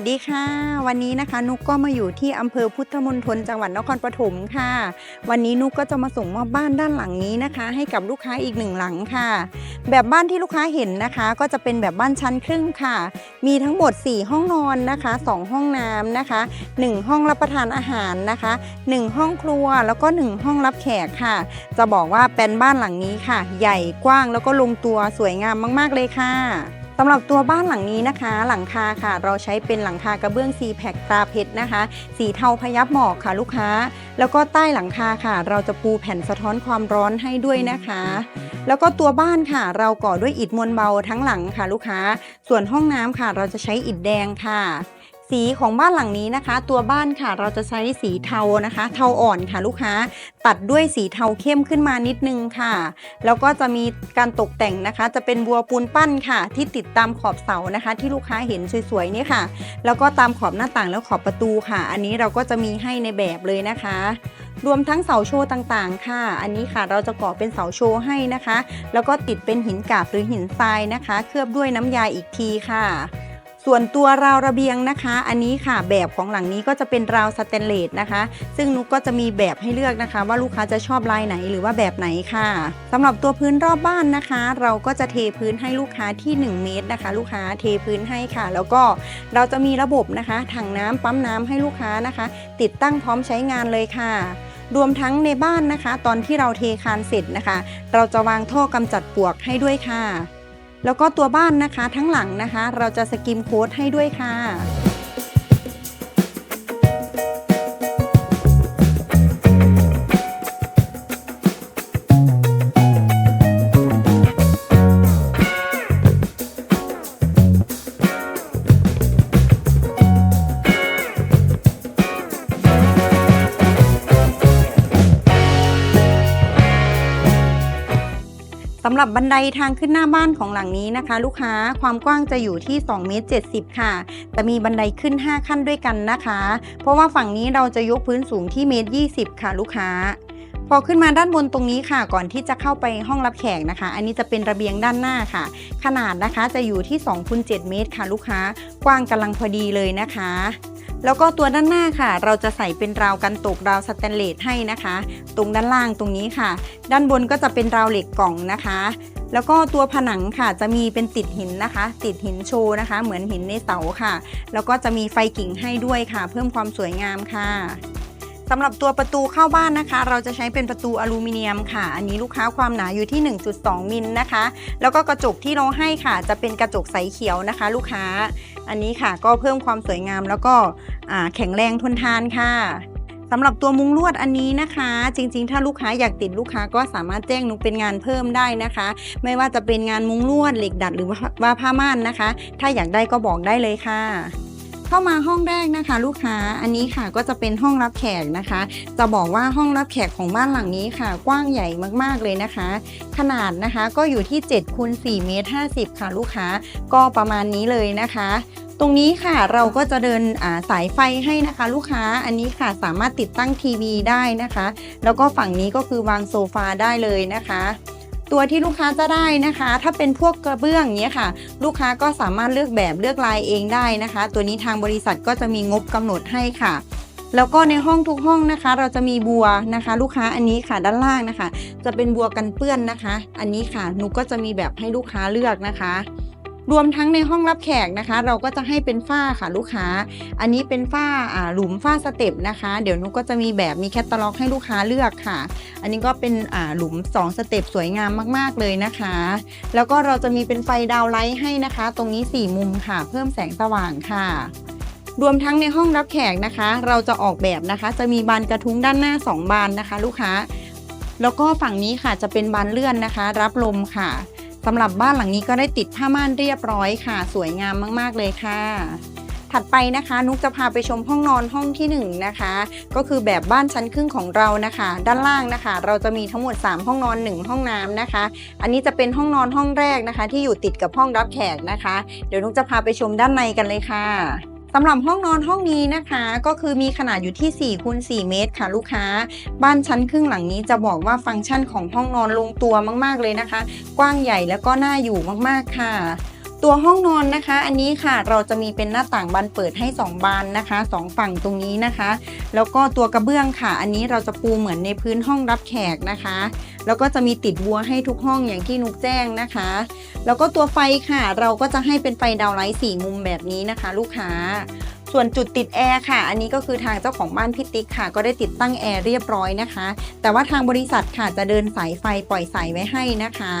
วัสดีค่ะ วันนี้นะคะ นุกก็มาอยู่ที่อำเภอพุทธมณฑลจังหวัดนครปฐมค่ะ วันนี้นุกก็จะมาส่งมอบบ้านด้านหลังนี้นะคะ ให้กับลูกค้าอีกหนึ่งหลังค่ะ แบบบ้านที่ลูกค้าเห็นนะคะ ก็จะเป็นแบบบ้านชั้นครึ่งค่ะ มีทั้งหมด 4 ห้องนอนนะคะ 2 ห้องน้ำนะคะ 1 ห้องรับประทานอาหารนะคะ 1 ห้องครัวแล้วก็ 1 ห้องรับแขกค่ะ จะบอกว่าเป็นบ้านหลังนี้ค่ะ ใหญ่กว้างแล้วก็ลงตัวสวยงามมาก ๆเลยค่ะ สำหรับตัวบ้านหลังนี้นะคะ หลังคาค่ะ เราใช้เป็นหลังคากระเบื้องซีแพคตราเพชรนะคะ สีเทาพยับหมอกค่ะลูกค้า แล้วก็ใต้หลังคาค่ะ เราจะปูแผ่นสะท้อนความร้อนให้ด้วยนะคะ แล้วก็ตัวบ้านค่ะ เราก่อด้วยอิฐมวลเบาทั้งหลังค่ะลูกค้า ส่วนห้องน้ำค่ะ เราจะใช้อิฐแดงค่ะ สีของบ้านหลังนี้นะคะ ตัวบ้านค่ะเราจะใช้สีเทานะคะ เทาอ่อนค่ะลูกค้า ตัดด้วยสีเทาเข้มขึ้นมานิดนึงค่ะ แล้วก็จะมีการตกแต่งนะคะ จะเป็นบัวปูนปั้นค่ะ ที่ติดตามขอบเสานะคะ ที่ลูกค้าเห็นสวยๆนี่ค่ะ แล้วก็ตามขอบหน้าต่างแล้วขอบประตูค่ะ อันนี้เราก็จะมีให้ในแบบเลยนะคะ รวมทั้งเสาโชว์ต่างๆ ค่ะ อันนี้ค่ะเราจะก่อเป็นเสาโชว์ให้นะคะ แล้วก็ติดเป็นหินกาบหรือหินทรายนะคะ เคลือบด้วยน้ำยาอีกทีค่ะ ส่วนตัวราวระเบียงนะคะ อันนี้ค่ะแบบของหลังนี้ก็จะเป็นราวสแตนเลสนะคะ ซึ่งนุกก็จะมีแบบให้เลือกนะคะ ว่าลูกค้าจะชอบลายไหนหรือว่าแบบไหนค่ะสำหรับตัวพื้นรอบบ้านนะคะ เราก็จะเทพื้นให้ลูกค้าที่ 1 เมตรนะคะ ลูกค้าเทพื้นให้ค่ะ แล้วก็เราจะมีระบบนะคะถังน้ำปั๊มน้ำให้ลูกค้านะคะ ติดตั้งพร้อมใช้งานเลยค่ะรวมทั้งในบ้านนะคะ ตอนที่เราเทคานเสร็จนะคะ เราจะวางท่อกำจัดปลวกให้ด้วยค่ะ แล้วก็ตัวบ้านนะคะทั้งหลังนะคะ เราจะสกิมโค้ดให้ด้วยค่ะ สำหรับบันไดทางขึ้นหน้าบ้านของหลังนี้นะคะ ลูกค้าความกว้างจะอยู่ที่2เมตร70 ค่ะ แต่มีบันไดขึ้น 5 ขั้นด้วยกันนะคะ เพราะว่าฝั่งนี้เราจะยกพื้นสูงที่เมตร20 ค่ะ ลูกค้า พอขึ้นมาด้านบนตรงนี้ค่ะ ก่อนที่จะเข้าไปห้องรับแขกนะคะ อันนี้จะเป็นระเบียงด้านหน้าค่ะ ขนาดนะคะจะอยู่ที่2คูณ7เมตรค่ะ ลูกค้ากว้างกำลังพอดีเลยนะคะ แล้วก็ตัวด้านหน้าค่ะ เราจะใส่เป็นราวกันตกราวสแตนเลสให้นะคะ ตรงด้านล่างตรงนี้ค่ะ ด้านบนก็จะเป็นราวเหล็กกล่องนะคะ แล้วก็ตัวผนังค่ะจะมีเป็นติดหินนะคะ ติดหินโชว์นะคะ เหมือนหินในเสาค่ะ แล้วก็จะมีไฟกิ่งให้ด้วยค่ะ เพิ่มความสวยงามค่ะ สำหรับตัวประตูเข้าบ้านนะคะ เราจะใช้เป็นประตูอลูมิเนียมค่ะ อันนี้ลูกค้าความหนาอยู่ที่ 1.2 มิลนะคะ แล้วก็กระจกที่เราให้ค่ะ จะเป็นกระจกใสเขียวนะคะ ลูกค้า อันนี้ค่ะก็เพิ่มความสวยงามแล้วก็แข็งแรงทนทานค่ะสำหรับตัวมุ้งลวดอันนี้นะคะ จริงๆ ถ้าลูกค้าอยากติดลูกค้าก็สามารถแจ้งนุกเป็นงานเพิ่มได้นะคะ ไม่ว่าจะเป็นงานมุ้งลวดเหล็กดัดหรือว่าผ้าม่านนะคะ ถ้าอยากได้ก็บอกได้เลยค่ะ เข้ามาห้องแรกนะคะ ลูกค้าอันนี้ค่ะก็จะเป็นห้องรับแขกนะคะ จะบอกว่าห้องรับแขกของบ้านหลังนี้ค่ะ กว้างใหญ่มากๆเลยนะคะ ขนาดนะคะก็อยู่ที่7คูณ4เมตร50 ค่ะ ลูกค้าก็ประมาณนี้เลยนะคะตรงนี้ค่ะเราก็จะเดินาสายไฟให้นะคะ ลูกค้าอันนี้ค่ะสามารถติดตั้งทีวีได้นะคะ แล้วก็ฝั่งนี้ก็คือวางโซฟาได้เลยนะคะ ตัวที่ลูกค้าจะได้นะคะ ถ้าเป็นพวกกระเบื้องเนี้ยค่ะ ลูกค้าก็สามารถเลือกแบบเลือกลายเองได้นะคะ ตัวนี้ทางบริษัทก็จะมีงบกำหนดให้ค่ะแล้วก็ในห้องทุกห้องนะคะ เราจะมีบัวนะคะ ลูกค้าอันนี้ค่ะด้านล่างนะคะ จะเป็นบัวกันเปื้อนนะคะ อันนี้ค่ะนุก็จะมีแบบให้ลูกค้าเลือกนะคะ รวมทั้งในห้องรับแขกนะคะ เราก็จะให้เป็นฝ้าค่ะลูกค้า อันนี้เป็นฝ้าหลุมฝ้าสเต็ปนะคะ เดี๋ยวนุกก็จะมีแบบมีแคตตาล็อกให้ลูกค้าเลือกค่ะ อันนี้ก็เป็นหลุม 2 สเต็ปสวยงามมาก ๆ เลยนะคะ แล้วก็เราจะมีเป็นไฟดาวไลท์ให้นะคะ ตรงนี้ 4 มุมค่ะ เพิ่มแสงสว่างค่ะรวมทั้งในห้องรับแขกนะคะ เราจะออกแบบนะคะ จะมีบานกระทุ้งด้านหน้า 2 บานนะคะ ลูกค้า แล้วก็ฝั่งนี้ค่ะจะเป็นบานเลื่อนนะคะ รับลมค่ะ สำหรับบ้านหลังนี้ก็ได้ติดผ้าม่านเรียบร้อยค่ะ สวยงามมากๆเลยค่ะ ถัดไปนะคะ นุกจะพาไปชมห้องนอนห้องที่1นงนะคะ ก็คือแบบบ้านชั้นครึ่งของเรานะคะ ด้านล่างนะคะ เราจะมีทั้งหมด 3 ห้องนอน 1 ห้องน้ำนะคะ อันนี้จะเป็นห้องนอนห้องแรกนะคะ ที่อยู่ติดกับห้องรับแขกนะคะ เดี๋ยวนุกจะพาไปชมด้านในกันเลยค่ะ สำหรับห้องนอนห้องนี้นะคะ ก็คือมีขนาดอยู่ที่4คูณ4เมตรค่ะลูกค้า บ้านชั้นครึ่งหลังนี้จะบอกว่าฟังก์ชันของห้องนอนลงตัวมาก ๆเลยนะคะ กว้างใหญ่แล้วก็น่าอยู่มากๆค่ะ ตัวห้องนอนนะคะ อันนี้ค่ะเราจะมีเป็นหน้าต่างบานเปิดให้ 2 บานนะคะสองฝั่งตรงนี้นะคะ แล้วก็ตัวกระเบื้องค่ะ อันนี้เราจะปูเหมือนในพื้นห้องรับแขกนะคะ แล้วก็จะมีติดบัวให้ทุกห้องอย่างที่นุกแจ้งนะคะ แล้วก็ตัวไฟค่ะ เราก็จะให้เป็นไฟดาวไลท์สี่มุมแบบนี้นะคะ ลูกค้า ส่วนจุดติดแอร์ค่ะ อันนี้ก็คือทางเจ้าของบ้านพิติกค่ะ ก็ได้ติดตั้งแอร์เรียบร้อยนะคะ แต่ว่าทางบริษัทค่ะจะเดินสายไฟปล่อยสายไว้ให้นะคะ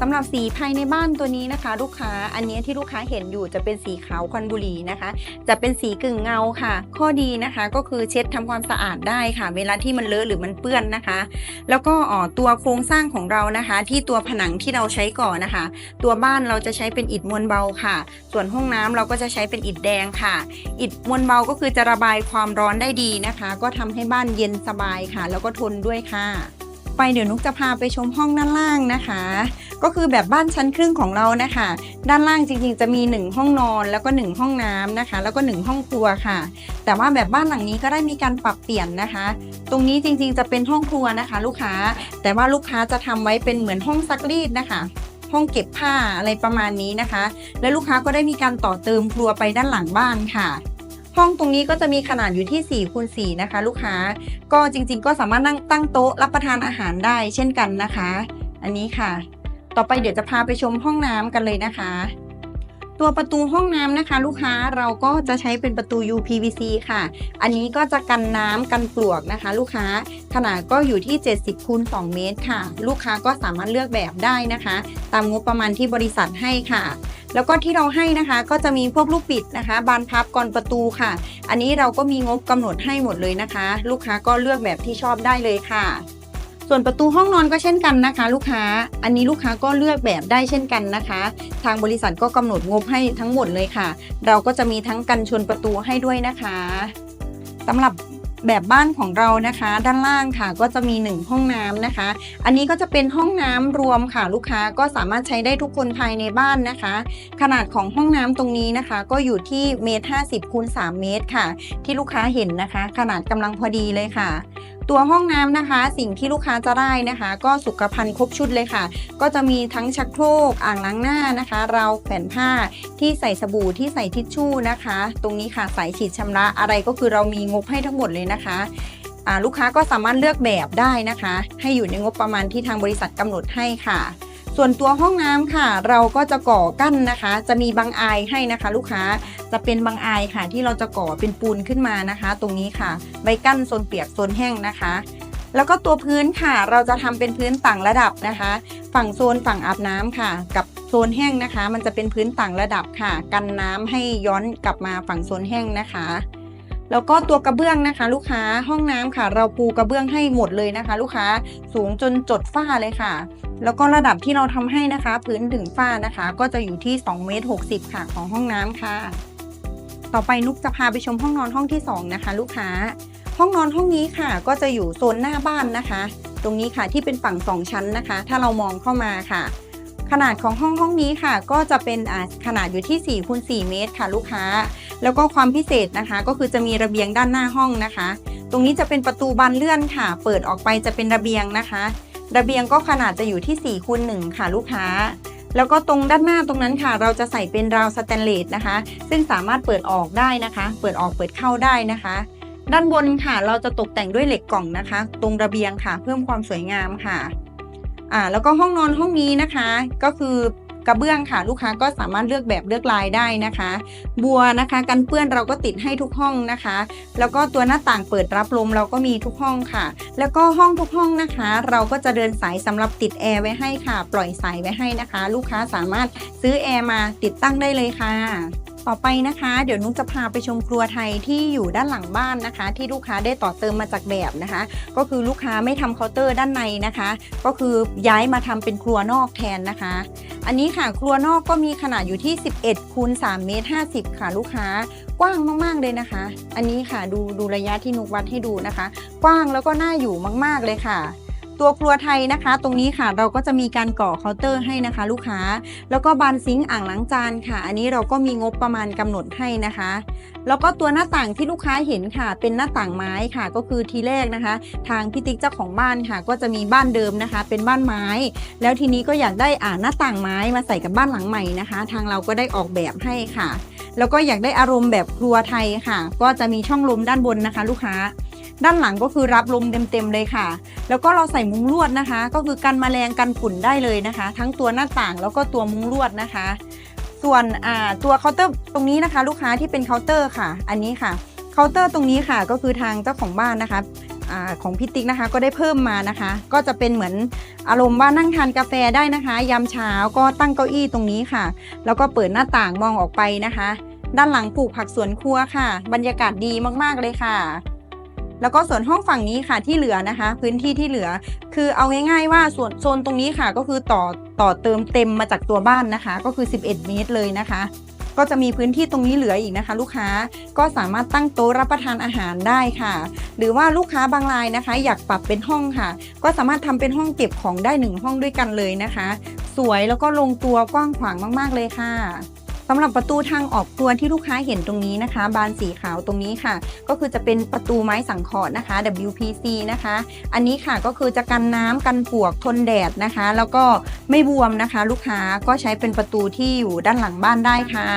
สำหรับสีภายในบ้านตัวนี้นะคะ ลูกค้าอันนี้ที่ลูกค้าเห็นอยู่จะเป็นสีขาวควันบุหรี่นะคะ จะเป็นสีกึ่งเงาค่ะ ข้อดีนะคะก็คือเช็ดทำความสะอาดได้ค่ะ เวลาที่มันเลอะหรือมันเปื้อนนะคะ แล้วก็อ๋อตัวโครงสร้างของเรานะคะ ที่ตัวผนังที่เราใช้ก่อนนะคะ ตัวบ้านเราจะใช้เป็นอิฐมวลเบาค่ะ ส่วนห้องน้ำเราก็จะใช้เป็นอิฐแดงค่ะ อิฐมวลเบาก็คือจะระบายความร้อนได้ดีนะคะ ก็ทำให้บ้านเย็นสบายค่ะ แล้วก็ทนด้วยค่ะ ไปเดี๋ยวนุกจะพาไปชมห้องด้านล่างนะคะ ก็คือแบบบ้านชั้นครึ่งของเรานะคะ ด้านล่างจริงๆ จะมี 1 ห้องนอนแล้วก็ 1 ห้องน้ำนะคะ แล้วก็ 1 ห้องครัวค่ะ แต่ว่าแบบบ้านหลังนี้ก็ได้มีการปรับเปลี่ยนนะคะ ตรงนี้จริงๆจะเป็นห้องครัวนะคะ ลูกค้าแต่ว่าลูกค้าจะทำไว้เป็นเหมือนห้องซักรีดนะคะห้องเก็บผ้าอะไรประมาณนี้นะคะ และลูกค้าก็ได้มีการต่อเติมครัวไปด้านหลังบ้านค่ะ ห้องตรงนี้ก็จะมีขนาดอยู่ที่4คูณ4นะคะ ลูกค้าก็จริงๆ ก็สามารถนั่งตั้งโต๊ะรับประทานอาหารได้เช่นกันนะคะ อันนี้ค่ะ ต่อไปเดี๋ยวจะพาไปชมห้องน้ำกันเลยนะคะ ตัวประตูห้องน้ำนะคะ ลูกค้าเราก็จะใช้เป็นประตู UPVC ค่ะ อันนี้ก็จะกันน้ำกันปลวกนะคะ ลูกค้าขนาดก็อยู่ที่ 70คูณ2เมตรค่ะ ลูกค้าก็สามารถเลือกแบบได้นะคะ ตามงบประมาณที่บริษัทให้ค่ะ แล้วก็ที่เราให้นะคะก็จะมีพวกลูกปิดนะคะ บานพับก่อนประตูค่ะ อันนี้เราก็มีงบกำหนดให้หมดเลยนะคะ ลูกค้าก็เลือกแบบที่ชอบได้เลยค่ะ ส่วนประตูห้องนอนก็เช่นกันนะคะ ลูกค้า อันนี้ลูกค้าก็เลือกแบบได้เช่นกันนะคะ ทางบริษัทก็กำหนดงบให้ทั้งหมดเลยค่ะ เราก็จะมีทั้งกันชนประตูให้ด้วยนะคะสำหรับแบบบ้านของเรานะคะ ด้านล่างค่ะก็จะมี 1 ห้องน้ำนะคะ อันนี้ก็จะเป็นห้องน้ำรวมค่ะ ลูกค้าก็สามารถใช้ได้ทุกคนภายในบ้านนะคะ ขนาดของห้องน้ำตรงนี้นะคะ ก็อยู่ที่เมตรห้าสิบคูณสามเมตรค่ะ ที่ลูกค้าเห็นนะคะ ขนาดกำลังพอดีเลยค่ะ ตัวห้องน้ำนะคะ สิ่งที่ลูกค้าจะได้นะคะ ก็สุขภัณฑ์ครบชุดเลยค่ะ ก็จะมีทั้งชักโครกอ่างล้างหน้านะคะราวแผ่นผ้าที่ใส่สบู่ที่ใส่ทิชชู่นะคะ ตรงนี้ค่ะสายฉีดชำระอะไรก็คือเรามีงบให้ทั้งหมดเลยนะคะลูกค้าก็สามารถเลือกแบบได้นะคะ ให้อยู่ในงบประมาณที่ทางบริษัทกำหนดให้ค่ะ ส่วนตัวห้องน้ำค่ะ เราก็จะก่อกั้นนะคะ จะมีบางอายให้นะคะ ลูกค้าจะเป็นบางอายค่ะ ที่เราจะก่อเป็นปูนขึ้นมานะคะ ตรงนี้ค่ะไว้กั้นโซนเปียกโซนแห้งนะคะแล้วก็ตัวพื้นค่ะเราจะทำเป็นพื้นต่างระดับนะคะ ฝั่งโซนฝั่งอาบน้ำค่ะ กับโซนแห้งนะคะ มันจะเป็นพื้นต่างระดับค่ะ กันน้ำให้ย้อนกลับมาฝั่งโซนแห้งนะคะ แล้วก็ตัวกระเบื้องนะคะ ลูกค้าห้องน้ำค่ะ เราปูกระเบื้องให้หมดเลยนะคะ ลูกค้าสูงจนจดฝ้าเลยค่ะ แล้วก็ระดับที่เราทำให้นะคะ พื้นถึงฝ้านะคะ ก็จะอยู่ที่2เมตร60ค่ะของห้องน้ำค่ะ ต่อไปนุกจะพาไปชมห้องนอนห้องที่สองนะคะ ลูกค้า ห้องนอนห้องนี้ค่ะ ก็จะอยู่โซนหน้าบ้านนะคะ ตรงนี้ค่ะที่เป็นฝั่งสองชั้นนะคะ ถ้าเรามองเข้ามาค่ะ ขนาดของห้องห้องนี้ค่ะ ก็จะเป็นขนาดอยู่ที่4คูณ4เมตรค่ะลูกค้า แล้วก็ความพิเศษนะคะ ก็คือจะมีระเบียงด้านหน้าห้องนะคะ ตรงนี้จะเป็นประตูบานเลื่อนค่ะ เปิดออกไปจะเป็นระเบียงนะคะ ระเบียงก็ขนาดจะอยู่ที่4คูณ1ค่ะลูกค้า แล้วก็ตรงด้านหน้าตรงนั้นค่ะ เราจะใส่เป็นราวสแตนเลสนะคะ ซึ่งสามารถเปิดออกได้นะคะ เปิดออกเปิดเข้าได้นะคะ ด้านบนค่ะ เราจะตกแต่งด้วยเหล็กกล่องนะคะ ตรงระเบียงค่ะ เพิ่มความสวยงามค่ะ อ่าแล้วก็ห้องนอนห้องนี้นะคะ ก็คือกระเบื้องค่ะลูกค้าก็สามารถเลือกแบบเลือกลายได้นะคะ บัวนะคะกันเปื้อนเราก็ติดให้ทุกห้องนะคะ แล้วก็ตัวหน้าต่างเปิดรับลมเราก็มีทุกห้องค่ะ แล้วก็ห้องทุกห้องนะคะ เราก็จะเดินสายสำหรับติดแอร์ไว้ให้ค่ะ ปล่อยสายไว้ให้นะคะ ลูกค้าสามารถซื้อแอร์มาติดตั้งได้เลยค่ะ ต่อไปนะคะ เดี๋ยวนุ้งจะพาไปชมครัวไทยที่อยู่ด้านหลังบ้านนะคะ ที่ลูกค้าได้ต่อเติมมาจากแบบนะคะ ก็คือลูกค้าไม่ทำเคาน์เตอร์ด้านในนะคะ ก็คือย้ายมาทำเป็นครัวนอกแทนนะคะ อันนี้ค่ะครัวนอกก็มีขนาดอยู่ที่ 11คูณ3เมตร50 ค่ะลูกค้ากว้างมากๆเลยนะคะ อันนี้ค่ะดูดูระยะที่นุกวัดให้ดูนะคะ กว้างแล้วก็น่าอยู่มาก ๆเลยค่ะ ตัวครัวไทยนะคะ ตรงนี้ค่ะเราก็จะมีการก่อเคาน์เตอร์ให้นะคะ ลูกค้า แล้วก็บานซิงค์อ่างล้างจานค่ะ อันนี้เราก็มีงบประมาณกำหนดให้นะคะ แล้วก็ตัวหน้าต่างที่ลูกค้าเห็นค่ะ เป็นหน้าต่างไม้ค่ะ ก็คือทีแรกนะคะ ทางพี่ติ๊กเจ้าของบ้านค่ะ ก็จะมีบ้านเดิมนะคะ เป็นบ้านไม้ แล้วทีนี้ก็อยากได้อ่าหน้าต่างไม้มาใส่กับบ้านหลังใหม่นะคะ ทางเราก็ได้ออกแบบให้ค่ะ แล้วก็อยากได้อารมณ์แบบครัวไทยค่ะ ก็จะมีช่องลมด้านบนนะคะ ลูกค้า ด้านหลังก็คือรับลมเต็มๆเลยค่ะ แล้วก็เราใส่มุ้งลวดนะคะ ก็คือกันแมลงกันฝุ่นได้เลยนะคะ ทั้งตัวหน้าต่างแล้วก็ตัวมุ้งลวดนะคะ ส่วนตัวเคาน์เตอร์ตรงนี้นะคะ ลูกค้าที่เป็นเคาน์เตอร์ค่ะ อันนี้ค่ะเคาน์เตอร์ตรงนี้ค่ะ ก็คือทางเจ้าของบ้านนะคะอของพี่ติ๊กนะคะก็ได้เพิ่มมานะคะ ก็จะเป็นเหมือนอารมณ์ว่านั่งทานกาแฟได้นะคะ ยามเช้าก็ตั้งเก้าอี้ตรงนี้ค่ะ แล้วก็เปิดหน้าต่างมองออกไปนะคะ ด้านหลังปลูกผักสวนครัวค่ะ บรรยากาศดีมากๆเลยค่ะ แล้วก็ส่วนห้องฝั่งนี้ค่ะที่เหลือนะคะ พื้นที่ที่เหลือ คือเอาง่ายๆว่าส่วนโซนตรงนี้ค่ะ ก็คือต่อต่อเติมเต็มมาจากตัวบ้านนะคะ ก็คือ 11 เมตรเลยนะคะก็จะมีพื้นที่ตรงนี้เหลืออีกนะคะ ลูกค้าก็สามารถตั้งโต๊ะรับประทานอาหารได้ค่ะ หรือว่าลูกค้าบางรายนะคะ อยากปรับเป็นห้องค่ะ ก็สามารถทำเป็นห้องเก็บของได้หนึ่งห้องด้วยกันเลยนะคะ สวยแล้วก็ลงตัวกว้างขวางมาก ๆเลยค่ะ สำหรับประตูทางออกตัวที่ลูกค้าเห็นตรงนี้นะคะ บานสีขาวตรงนี้ค่ะ ก็คือจะเป็นประตูไม้สังเคราะห์นะคะ WPC นะคะ อันนี้ค่ะก็คือจะกันน้ำกันปวกทนแดดนะคะ แล้วก็ไม่บวมนะคะ ลูกค้าก็ใช้เป็นประตูที่อยู่ด้านหลังบ้านได้ค่ะ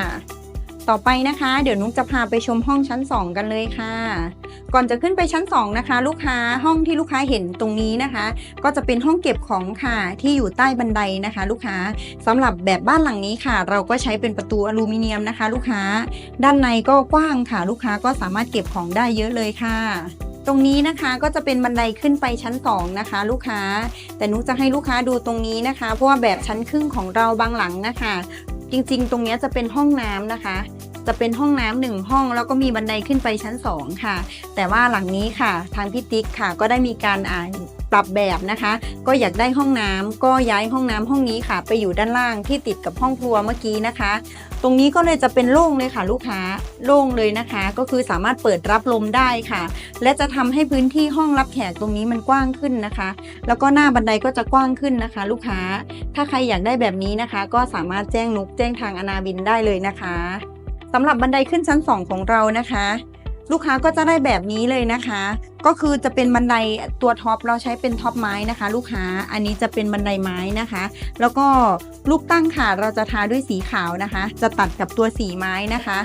ต่อไปนะคะ เดี๋ยวนุ๊กจะพาไปชมห้องชั้น 2 กันเลยค่ะ ก่อนจะขึ้นไปชั้น 2 นะคะ ลูกค้าห้องที่ลูกค้าเห็นตรงนี้นะคะ ก็จะเป็นห้องเก็บของค่ะที่อยู่ใต้บันไดนะคะ ลูกค้าสำหรับแบบบ้านหลังนี้ค่ะ เราก็ใช้เป็นประตูอลูมิเนียมนะคะ ลูกค้า ด้านในก็กว้างค่ะ ลูกค้าก็สามารถเก็บของได้เยอะเลยค่ะตรงนี้นะคะก็จะเป็นบันไดขึ้นไปชั้น 2 นะคะ ลูกค้า แต่นุกจะให้ลูกค้าดูตรงนี้นะคะ เพราะว่าแบบชั้นครึ่งของเราบางหลังนะคะ จริงๆ ตรงนี้จะเป็นห้องน้ำนะคะ จะเป็นห้องน้ำหนึ่งห้อง แล้วก็มีบันไดขึ้นไปชั้น 2 ค่ะ แต่ว่าหลังนี้ค่ะ ทางพี่ติ๊กค่ะ ก็ได้มีการอ่านปรับแบบนะคะ ก็อยากได้ห้องน้ำก็ย้ายห้องน้ำห้องนี้ค่ะ ไปอยู่ด้านล่างที่ติดกับห้องครัวเมื่อกี้นะคะ ตรงนี้ก็เลยจะเป็นโล่งเลยค่ะ ลูกค้าโล่งเลยนะคะ ก็คือสามารถเปิดรับลมได้ค่ะ และจะทำให้พื้นที่ห้องรับแขกตรงนี้มันกว้างขึ้นนะคะ แล้วก็หน้าบันไดก็จะกว้างขึ้นนะคะ ลูกค้าถ้าใครอยากได้แบบนี้นะคะ ก็สามารถแจ้งนุกแจ้งทางอนาบินได้เลยนะคะำหรับบันไดขึ้นชั้น 2 ของเรานะคะ ลูกค้าก็จะได้แบบนี้เลยนะคะ ก็คือจะเป็นบันไดตัวท็อปเราใช้เป็นท็อปไม้นะคะ ลูกค้าอันนี้จะเป็นบันไดไม้นะคะ แล้วก็ลูกตั้งค่ะเราจะทาด้วยสีขาวนะคะ จะตัดกับตัวสีไม้นะคะ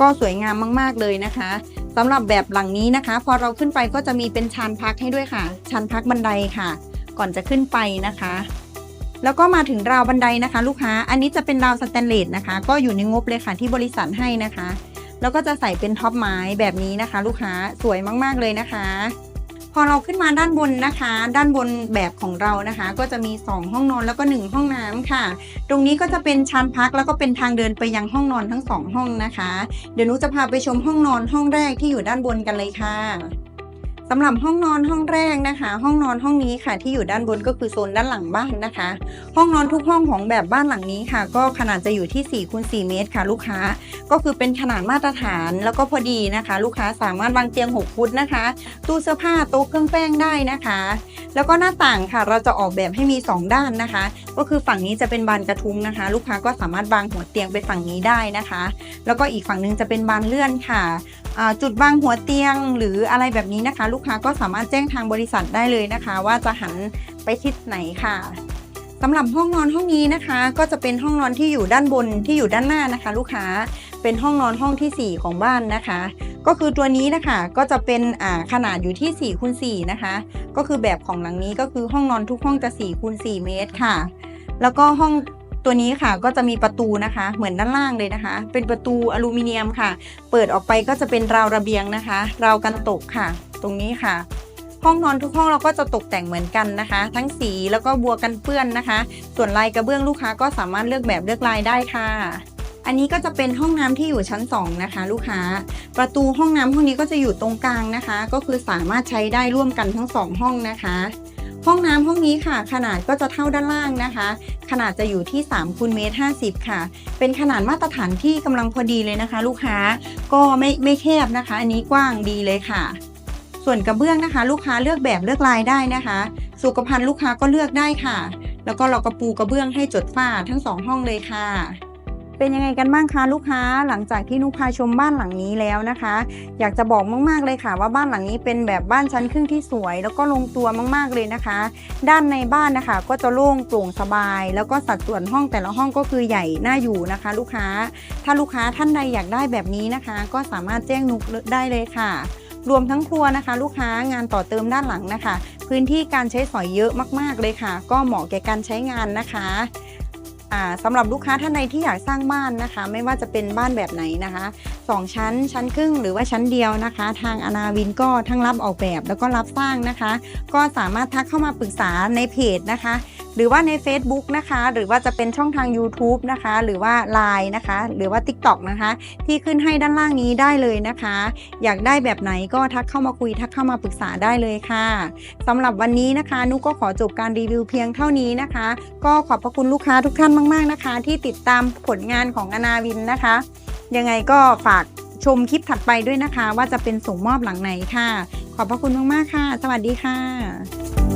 ก็สวยงามมากๆเลยนะคะสำหรับแบบหลังนี้นะคะ พอเราขึ้นไปก็จะมีเป็นชานพักให้ด้วยค่ะ ชานพักบันไดค่ะ ก่อนจะขึ้นไปนะคะ แล้วก็มาถึงราวบันไดนะคะ ลูกค้า อันนี้จะเป็นราวสแตนเลสนะคะ ก็อยู่ในงบเลยค่ะที่บริษัทให้นะคะ แล้วก็จะใส่เป็นท็อปไม้แบบนี้นะคะ ลูกค้าสวยมากๆเลยนะคะ พอเราขึ้นมาด้านบนนะคะ ด้านบนแบบของเรานะคะ ก็จะมี 2 ห้องนอนแล้วก็ 1 ห้องน้ำค่ะ ตรงนี้ก็จะเป็นชานพักแล้วก็เป็นทางเดินไปยังห้องนอนทั้ง 2 ห้องนะคะ เดี๋ยวนุจะพาไปชมห้องนอนห้องแรกที่อยู่ด้านบนกันเลยค่ะ สำหรับห้องนอนห้องแรกนะคะ ห้องนอนห้องนี้ค่ะที่อยู่ด้านบนก็คือโซนด้านหลังบ้านนะคะ ห้องนอนทุกห้องของแบบบ้านหลังนี้ค่ะ ก็ขนาดจะอยู่ที่4คูณ4เมตรค่ะ ลูกค้าก็คือเป็นขนาดมาตรฐานแล้วก็พอดีนะคะ ลูกค้าสามารถวางเตียง 6 ฟุตนะคะ ตู้เสื้อผ้าโต๊ะเครื่องแป้งได้นะคะ แล้วก็หน้าต่างค่ะ เราจะออกแบบให้มี 2 ด้านนะคะ ก็คือฝั่งนี้จะเป็นบานกระทุ้งนะคะ ลูกค้าก็สามารถวางหัวเตียงไปฝั่งนี้ได้นะคะ แล้วก็อีกฝั่งหนึงจะเป็นบานเลื่อนค่ะจุดวางหัวเตียงหรืออะไรแบบนี้นะคะลูกค้าก็สามารถแจ้งทางบริษัทได้เลยนะคะ ว่าจะหันไปทิศไหนค่ะสำหรับห้องนอนห้องนี้นะคะ ก็จะเป็นห้องนอนที่อยู่ด้านบนที่อยู่ด้านหน้านะคะ ลูกค้าเป็นห้องนอนห้องทีสี่4 ของบ้านนะคะ ก็คือตัวนี้นะคะก็จะเป็นขนาดอยู่ที่4คูณ4นะคะ ก็คือแบบของหลังนี้ก็คือห้องนอนทุกห้องจะ4คูณ4เมตรค่ะ แล้วก็ห้อง ตัวนี้ค่ะก็จะมีประตูนะคะ เหมือนด้านล่างเลยนะคะ เป็นประตูอลูมิเนียมค่ะ เปิดออกไปก็จะเป็นราวระเบียงนะคะ ราวกันตกค่ะ ตรงนี้ค่ะ ห้องนอนทุกห้องเราก็จะตกแต่งเหมือนกันนะคะ ทั้งสีแล้วก็บัวกันเปื้อนนะคะ ส่วนลายกระเบื้องลูกค้าก็สามารถเลือกแบบเลือกลายได้ค่ะอันนี้ก็จะเป็นห้องน้ำที่อยู่ชั้น 2 นะคะ ลูกค้า ประตูห้องน้ำห้องนี้ก็จะอยู่ตรงกลางนะคะ ก็คือสามารถใช้ได้ร่วมกันทั้ง 2 ห้องนะคะ ห้องน้ำห้องนี้ค่ะ ขนาดก็จะเท่าด้านล่างนะคะ ขนาดจะอยู่ที่3คูณเมตร50 ค่ะ เป็นขนาดมาตรฐานที่กำลังพอดีเลยนะคะ ลูกค้าก็ไม่ไม่แคบนะคะ อันนี้กว้างดีเลยค่ะ ส่วนกระเบื้องนะคะ ลูกค้าเลือกแบบเลือกลายได้นะคะ สุขภัณฑ์ลูกค้าก็เลือกได้ค่ะ แล้วก็เราก็ปูกระเบื้องให้จดฝ้าทั้งสองห้องเลยค่ะ เป็นยังไงกันบ้างคะลูกค้าหลังจากที่นุกพาชมบ้านหลังนี้แล้วนะคะ อยากจะบอกมากๆเลยค่ะ ว่าบ้านหลังนี้เป็นแบบบ้านชั้นครึ่งที่สวย แล้วก็ลงตัวมากๆเลยนะคะ ด้านในบ้านนะคะ ก็จะโล่งโปร่งสบาย แล้วก็สัดส่วนห้องแต่ละห้องก็คือใหญ่น่าอยู่นะคะ ลูกค้า ถ้าลูกค้าท่านใดอยากได้แบบนี้นะคะ ก็สามารถแจ้งนุกได้เลยค่ะ รวมทั้งครัวนะคะ ลูกค้างานต่อเติมด้านหลังนะคะ พื้นที่การใช้สอยเยอะมากๆเลยค่ะ ก็เหมาะแก่การใช้งานนะคะ สำหรับลูกค้าท่านใดที่อยากสร้างบ้านนะคะ ไม่ว่าจะเป็นบ้านแบบไหนนะคะสองชั้น ชั้นครึ่งหรือว่าชั้นเดียวนะคะ ทางอนาวินก็ทั้งรับออกแบบแล้วก็รับสร้างนะคะ ก็สามารถทักเข้ามาปรึกษาในเพจนะคะ หรือว่าใน Facebook นะคะ หรือว่าจะเป็นช่องทาง YouTube นะคะ หรือว่า Line นะคะ หรือว่า TikTok นะคะ ที่ขึ้นให้ด้านล่างนี้ได้เลยนะคะ อยากได้แบบไหนก็ทักเข้ามาคุยทักเข้ามาปรึกษาได้เลยค่ะสำหรับวันนี้นะคะ นุกก็ขอจบการรีวิวเพียงเท่านี้นะคะ ก็ขอบพระคุณลูกค้าทุกท่านมาก ๆนะคะ ที่ติดตามผลงานของอนาวินนะคะ ยังไงก็ฝากชมคลิปถัดไปด้วยนะคะ ว่าจะเป็นส่งมอบหลังไหนค่ะ ขอบพระคุณมาก ๆ ค่ะ สวัสดีค่ะ